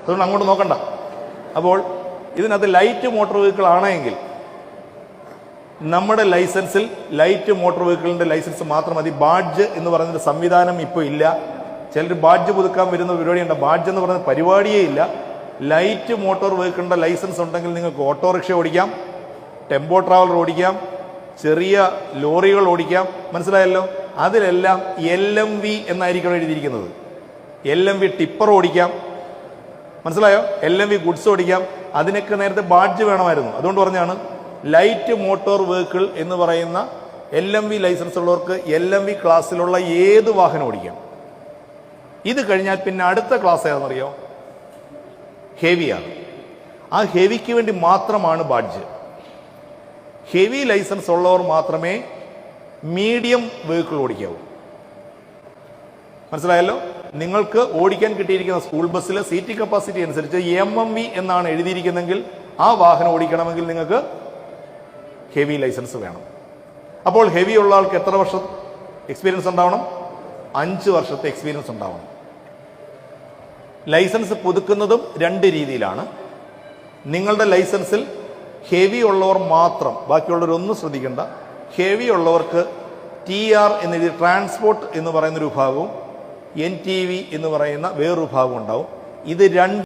അതുകൊണ്ട് അങ്ങോട്ട് നോക്കണ്ട. അപ്പോൾ ഇതിനകത്ത് ലൈറ്റ് മോട്ടോർ വെഹിക്കിൾ ആണെങ്കിൽ നമ്മുടെ ലൈസൻസിൽ ലൈറ്റ് മോട്ടോർ വെഹിക്കിളിന്റെ ലൈസൻസ് മാത്രം മതി. ബാഡ്ജ് എന്ന് പറയുന്നൊരു സംവിധാനം ഇപ്പോൾ ഇല്ല. ചിലർ ബാഡ്ജ് പുതുക്കാൻ വരുന്ന പരിപാടിയുണ്ട്. ബാഡ്ജ് എന്ന് പറയുന്ന പരിപാടിയേ ഇല്ല. ലൈറ്റ് മോട്ടോർ വെഹിക്കിളിന്റെ ലൈസൻസ് ഉണ്ടെങ്കിൽ നിങ്ങൾക്ക് ഓട്ടോറിക്ഷ ഓടിക്കാം ടെമ്പോ ട്രാവലർ ഓടിക്കാം ചെറിയ ലോറികൾ ഓടിക്കാം. മനസ്സിലായല്ലോ? അതിലെല്ലാം എൽ എം വി എന്നായിരിക്കണം എഴുതിയിരിക്കുന്നത്. എൽ എം വി ടിപ്പർ ഓടിക്കാം മനസ്സിലായോ? എൽ എം വി ഗുഡ്സ് ഓടിക്കാം. അതിനൊക്കെ നേരത്തെ ബാഡ്ജ് വേണമായിരുന്നു. അതുകൊണ്ട് പറഞ്ഞാണ് ലൈറ്റ് മോട്ടോർ വെഹിക്കിൾ എന്ന് പറയുന്ന എൽ എം വി ലൈസൻസ് ഉള്ളവർക്ക് എൽ എം വി ക്ലാസ്സിലുള്ള ഏത് വാഹനം ഓടിക്കാം? ഇത് കഴിഞ്ഞാൽ പിന്നെ അടുത്ത ക്ലാസ് ഏതാണെന്നറിയോ? ഹെവിയാണ് ആ ഹെവിക്ക് വേണ്ടി മാത്രമാണ് ബാഡ്ജ്. ഹെവി ലൈസൻസ് ഉള്ളവർ മാത്രമേ മീഡിയം വെഹിക്കിൾ ഓടിക്കാവൂ. മനസ്സിലായല്ലോ? നിങ്ങൾക്ക് ഓടിക്കാൻ കിട്ടിയിരിക്കുന്ന സ്കൂൾ ബസ്സിൽ സീറ്റ് കപ്പാസിറ്റി അനുസരിച്ച് എം എം വി എന്നാണ് എഴുതിയിരിക്കുന്നതെങ്കിൽ ആ വാഹനം ഓടിക്കണമെങ്കിൽ നിങ്ങൾക്ക് ഹെവി ലൈസൻസ് വേണം. അപ്പോൾ ഹെവി ഉള്ള ആൾക്ക് എത്ര വർഷം എക്സ്പീരിയൻസ് ഉണ്ടാവണം? അഞ്ച് വർഷത്തെ എക്സ്പീരിയൻസ് ഉണ്ടാവണം. ലൈസൻസ് പുതുക്കുന്നതും രണ്ട് രീതിയിലാണ്. നിങ്ങളുടെ ലൈസൻസിൽ ഹെവി ഉള്ളവർ മാത്രം ബാക്കിയുള്ളവരൊന്നും ശ്രദ്ധിക്കേണ്ട. ഹെവി ഉള്ളവർക്ക് ടി ആർ എന്നെഴുതി ട്രാൻസ്പോർട്ട് എന്ന് പറയുന്നൊരു വിഭാഗവും എൻ ടി വി എന്ന് പറയുന്ന വേറൊരു ഭാഗം ഉണ്ടാവും. ഇത് രണ്ട്